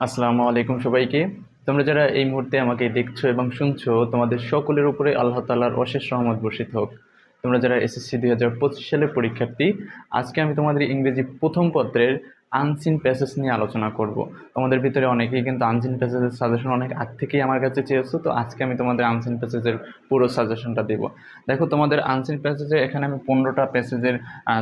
আসসালামু আলাইকুম সবাইকে। তোমরা যারা এই মুহূর্তে আমাকে দেখছ এবং শুনছো, তোমাদের সকলের উপরে আল্লাহ তালার অশেষ রহমত বর্ষিত হোক। তোমরা যারা এসএসসি দুই হাজার পঁচিশ সালের পরীক্ষার্থী, আজকে আমি তোমাদের ইংরেজি প্রথম পত্রের আনসিন প্যাসেজ নিয়ে আলোচনা করব। তোমাদের ভিতরে অনেকেই কিন্তু আনসিন প্যাসেজের সাজেশন অনেক আগ থেকেই আমার কাছে চেয়েছো, তো আজকে আমি তোমাদের আনসিন প্যাসেজের পুরো সাজেশনটা দেব। দেখো, তোমাদের আনসিন প্যাসেজে এখানে আমি পনেরোটা প্যাসেজের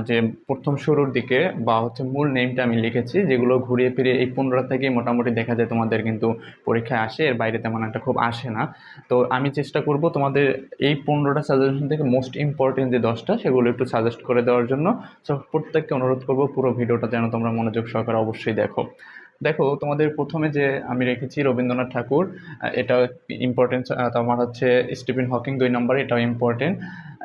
যে প্রথম শুরুর দিকে বা হচ্ছে মূল নেমটা আমি লিখেছি, যেগুলো ঘুরিয়ে ফিরিয়ে এই পনেরোটা থেকেই মোটামুটি দেখা যায় তোমাদের কিন্তু পরীক্ষায় আসে, এর বাইরে তেমন একটা খুব আসে না। তো আমি চেষ্টা করব তোমাদের এই পনেরোটা সাজেশন থেকে মোস্ট ইম্পর্টেন্ট যে দশটা, সেগুলো একটু সাজেস্ট করে দেওয়ার জন্য। সো প্রত্যেককে অনুরোধ করব পুরো ভিডিওটা যেন তোমরা মনোযোগ সহকারে অবশ্যই দেখো। দেখো, তোমাদের প্রথমে যে আমি রেখেছি রবীন্দ্রনাথ ঠাকুর এটা ইম্পর্টেন্স তোমার হচ্ছে স্টিফেন হকিং দুই নম্বরে, এটাও ইম্পর্টেন্ট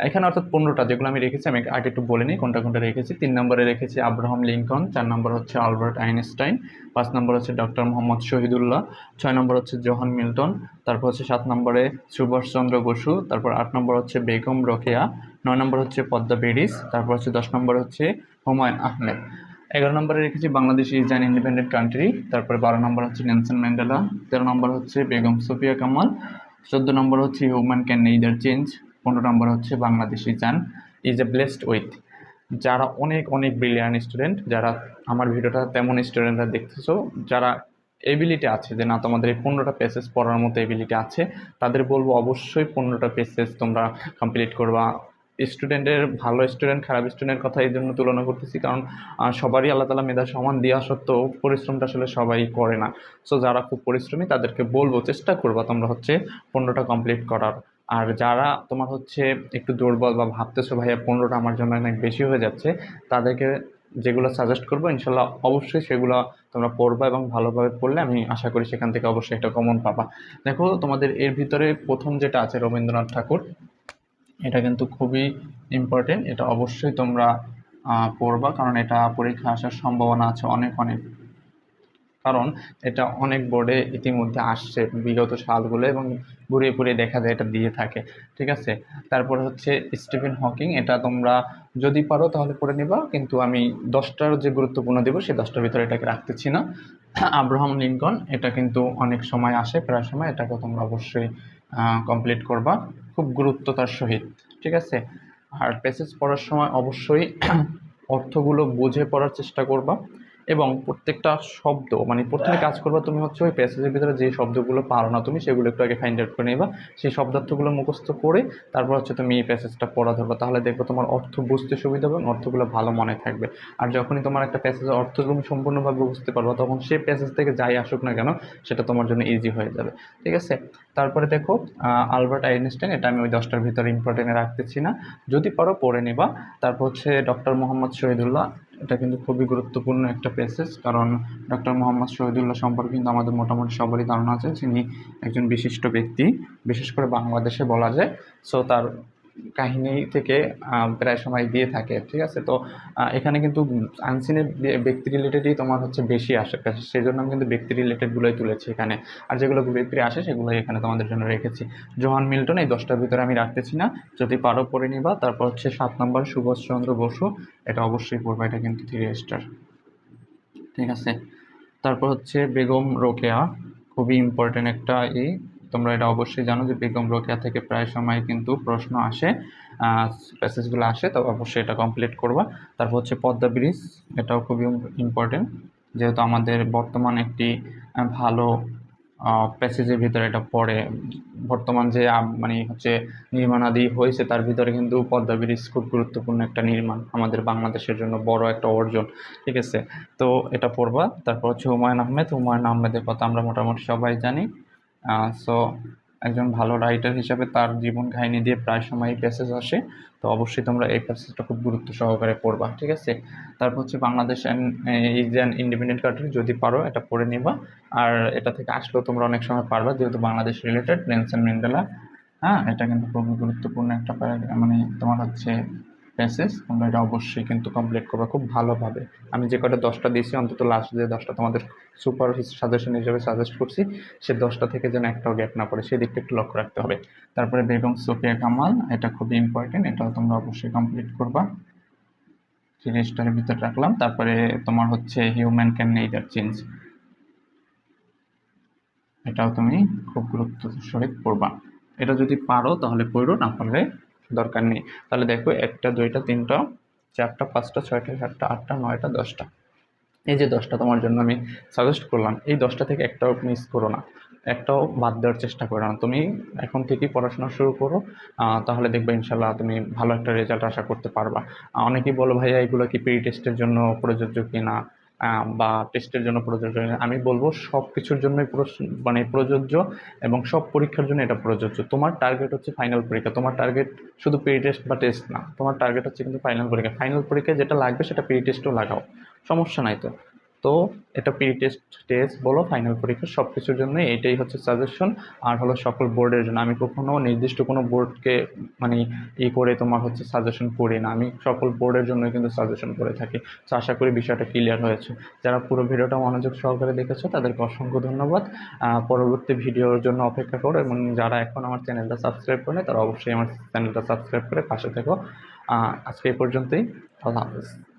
এখানে অর্থাৎ পনেরোটা যেগুলো আমি রেখেছি, আমি আগে একটু বলে নিই কোনটা কোনটা রেখেছি। তিন নম্বরে রেখেছি আব্রাহাম লিঙ্কন চার নম্বর হচ্ছে আলবার্ট আইনস্টাইন পাঁচ নম্বর হচ্ছে ডক্টর মোহাম্মদ শহীদুল্লাহ ছয় নম্বর হচ্ছে জোহান মিল্টন তারপর হচ্ছে সাত নম্বরে সুভাষচন্দ্র বসু তারপর আট নম্বর হচ্ছে বেগম রোকেয়া নয় নম্বর হচ্ছে পদ্মা বেরিস তারপর হচ্ছে দশ নম্বর হচ্ছে হুমায়ুন আহমেদ এগারো নম্বরে রেখেছি Bangladesh is an independent country তারপরে বারো নম্বর হচ্ছে নেলসন ম্যান্ডেলা, তেরো নম্বর হচ্ছে বেগম সোফিয়া কামাল, চোদ্দ নম্বর হচ্ছে হিউম্যান ক্যান নেইদার চেঞ্জ পনেরো নম্বর হচ্ছে Bangladesh is an is a blessed with যারা অনেক অনেক ব্রিলিয়ান স্টুডেন্ট যারা আমার ভিডিওটা তেমন স্টুডেন্টরা দেখতেছো, যারা এবিলিটি আছে যে না তোমাদের এই পনেরোটা পেসেস পড়ার মতো এবিলিটি আছে, তাদের বলব অবশ্যই পনেরোটা পেসেস তোমরা কমপ্লিট করবা। স্টুডেন্টের ভালো স্টুডেন্ট খারাপ স্টুডেন্টের কথা এই জন্য তুলনা করতেছি। কারণ সবারই আল্লাহ তালা মেধা সমান দেওয়া সত্ত্বেও পরিশ্রমটা আসলে সবাই করে না। সো যারা খুব পরিশ্রমী, তাদেরকে বলব চেষ্টা করবা তোমরা হচ্ছে পনেরোটা কমপ্লিট করার। আর যারা তোমার হচ্ছে একটু দুর্বল বা ভাবতেছো, ভাইয়া, পনেরোটা আমার জন্য অনেক বেশি হয়ে যাচ্ছে, তাদেরকে যেগুলো সাজেস্ট করব, ইনশাল্লাহ অবশ্যই সেগুলো তোমরা পড়বা এবং ভালোভাবে পড়লে আমি আশা করি সেখান থেকে অবশ্যই একটা কমন পাবা। দেখো, তোমাদের এর ভিতরে প্রথম যেটা আছে রবীন্দ্রনাথ ঠাকুর এটা কিন্তু খুবই ইম্পর্টেন্ট এটা অবশ্যই তোমরা পড়বা কারণ এটা পরীক্ষা আসার সম্ভাবনা আছে অনেক অনেক। কারণ এটা অনেক বোর্ডে ইতিমধ্যে আসছে বিগত সালগুলো এবং ঘুরিয়ে ফুরিয়ে দেখা যায় এটা দিয়ে থাকে, ঠিক আছে? তারপর হচ্ছে স্টিফেন হকিং এটা তোমরা যদি পারো তাহলে পড়ে নিবা, কিন্তু আমি দশটার যে গুরুত্বপূর্ণ দেবো সেই দশটার ভিতরে এটাকে রাখতেছি না। আব্রাহাম লিঙ্কন, এটা কিন্তু অনেক সময় আসে, প্রায় সময় এটাকে তোমরা অবশ্যই কমপ্লিট করবা। খুব গুরুত্বতার সহিত, ঠিক আছে? আর প্যাসেজ পড়ার সময় অবশ্যই অর্থগুলো বুঝে পড়ার চেষ্টা করবা। এবং প্রত্যেকটা শব্দ মানে প্রথমে কাজ করবা তুমি হচ্ছে ওই প্যাসেজের ভিতরে যে শব্দগুলো পারো না তুমি, সেগুলো একটু আগে ফাইন্ড আউট করে নেবা। সেই শব্দার্থগুলো মুখস্থ করে তারপর হচ্ছে তুমি এই প্যাসেজটা পড়া ধরবা। তাহলে দেখব তোমার অর্থ বুঝতে সুবিধা হবে এবং অর্থগুলো ভালো মনে থাকবে। আর যখনই তোমার একটা প্যাসেজের অর্থ তুমি সম্পূর্ণভাবে বুঝতে পারব, তখন সেই প্যাসেজ থেকে যাই আসুক না কেন, সেটা তোমার জন্য ইজি হয়ে যাবে। ঠিক আছে? তারপরে দেখো আলবার্ট আইনস্টাইন, এটা আমি ওই দশটার ভিতরে ইম্পর্টেন্টে রাখতেছি না। যদি পারো পড়ে নেবা। তারপর হচ্ছে ডক্টর মোহাম্মদ শহীদুল্লাহ এটা কিন্তু খুবই গুরুত্বপূর্ণ একটা প্যাসেজ, কারণ ডক্টর মোহাম্মদ শহীদুল্লাহ সম্পর্কে কিন্তু আমাদের মোটামুটি সবারই ধারণা আছে তিনি একজন বিশিষ্ট ব্যক্তি, বিশেষ করে বাংলাদেশে বলা যায়। সো তার কাহিনী থেকে প্রায় সময় দিয়ে থাকে, ঠিক আছে? তো এখানে কিন্তু আনসিনের ব্যক্তি রিলেটেডই তোমার হচ্ছে বেশি আসে সেই জন্য আমি কিন্তু ব্যক্তি রিলেটেডগুলোই তুলেছি এখানে। আর যেগুলো ব্যক্তি আসে, সেগুলোই এখানে তোমাদের জন্য রেখেছি। জোহান মিল্টন, এই দশটার ভিতরে আমি রাখতেছি না। যদি পারো পড়ে নিবা, তারপর হচ্ছে সাত নম্বর সুভাষচন্দ্র বসু, এটা অবশ্যই পড়বা, এটা কিন্তু থ্রি স্টার ঠিক আছে? তারপর হচ্ছে বেগম রোকেয়া, খুবই ইম্পর্টেন্ট একটা ই। তোমরা এটা অবশ্যই জানো যে বেগম রোকেয়া থেকে প্রায় সময় কিন্তু প্রশ্ন আসে প্যাসেজগুলো আসে, তো অবশ্যই এটা কমপ্লিট করবা। তারপর হচ্ছে পদ্মা ব্রিজ, এটাও খুবই ইম্পর্টেন্ট যেহেতু আমাদের বর্তমান একটি ভালো প্যাসেজের ভিতরে এটা পড়ে। বর্তমান যে মানে হচ্ছে নির্মাণাদি হয়েছে, তার ভিতরে কিন্তু পদ্মা ব্রিজ খুব গুরুত্বপূর্ণ একটা নির্মাণ, আমাদের বাংলাদেশের জন্য বড় একটা অর্জন, ঠিক আছে? তো এটা পড়বা। তারপর হচ্ছে হুমায়ুন আহমেদ। হুমায়ুন আহমেদের কথা আমরা মোটামুটি সবাই জানি। সো একজন ভালো রাইটার হিসাবে তার জীবন কাহিনী দিয়ে প্রায় সময় প্যাসেজ আসে। তো অবশ্যই তোমরা এই প্যাসেজটা খুব গুরুত্ব সহকারে পড়বা, ঠিক আছে? তারপর হচ্ছে Bangladesh is an independent country যদি পারো, এটা পড়ে নিবা। আর এটা থেকে আসলেও তোমরা অনেক সময় পারবা, যেহেতু বাংলাদেশ রিলেটেড নেলসন ম্যান্ডেলা হ্যাঁ? এটা কিন্তু খুবই গুরুত্বপূর্ণ একটা মানে তোমার হচ্ছে প্যাসেজ তোমরা এটা অবশ্যই কিন্তু কমপ্লিট করবে খুব ভালোভাবে। আমি যে কটা দশটা দিয়েছি, অন্তত লাস্ট যে দশটা তোমাদের সুপার সাজেশন হিসেবে সাজেস্ট করছি, সে দশটা থেকে যেন একটাও গ্যাপ না পড়ে সেদিকটা একটু লক্ষ্য রাখতে হবে। তারপরে বেগম সোফিয়া কামাল, এটা খুবই ইম্পর্টেন্ট এটাও তোমরা অবশ্যই কমপ্লিট করবা। থ্রি স্টারের ভিতরে রাখলাম, তারপরে তোমার হচ্ছে হিউম্যান ক্যান নেইদার চেঞ্জ এটাও তুমি খুব গুরুত্ব সহিত পড়বা। এটা যদি পারো তাহলে পড়ো, না পারলে দরকার নেই। তাহলে দেখো একটা দুইটা তিনটা চারটা পাঁচটা ছয়টা সাতটা আটটা নয়টা দশটা। এই যে দশটা তোমার জন্য আমি সাজেস্ট করলাম এই দশটা থেকে একটাও মিস করো না। একটাও বাদ দেওয়ার চেষ্টা করো না। তুমি এখন থেকেই পড়াশোনা শুরু করো তাহলে দেখবে ইনশাল্লাহ তুমি ভালো একটা রেজাল্ট আশা করতে পারবা। অনেকেই বলো ভাইয়া এগুলো কি প্রি টেস্টের জন্য প্রযোজ্য কিনা? আহ, বা টেস্টের জন্য প্রযোজ্য আমি বলব সব কিছুর জন্যই মানে প্রযোজ্য এবং সব পরীক্ষার জন্য এটা প্রযোজ্য। তোমার টার্গেট হচ্ছে ফাইনাল পরীক্ষা। তোমার টার্গেট শুধু প্রি টেস্ট বা টেস্ট না। তোমার টার্গেট হচ্ছে কিন্তু ফাইনাল পরীক্ষা। ফাইনাল পরীক্ষায় যেটা লাগবে সেটা প্রি টেস্টও লাগাও। সমস্যা নাই তো। তো এটা প্রি টেস্ট টেস্ট বলো ফাইনাল পরীক্ষা সব কিছুর জন্য এটাই হচ্ছে সাজেশন আর হলো সকল বোর্ডের জন্য, আমি কখনো নির্দিষ্ট কোনো বোর্ডকে মানে ই করে তোমার হচ্ছে সাজেশন করি না। আমি সকল বোর্ডের জন্য কিন্তু সাজেশন করে থাকি। তো আশা করি বিষয়টা ক্লিয়ার হয়েছে। যারা পুরো ভিডিওটা মনোযোগ সহকারে দেখেছ, তাদেরকে অসংখ্য ধন্যবাদ। পরবর্তী ভিডিওর জন্য অপেক্ষা করো এবং যারা এখন আমার চ্যানেলটা সাবস্ক্রাইব করে তারা অবশ্যই আমার চ্যানেলটা সাবস্ক্রাইব করে পাশে থেকো। আজকে এই পর্যন্তই। আল্লাহ হাফিজ।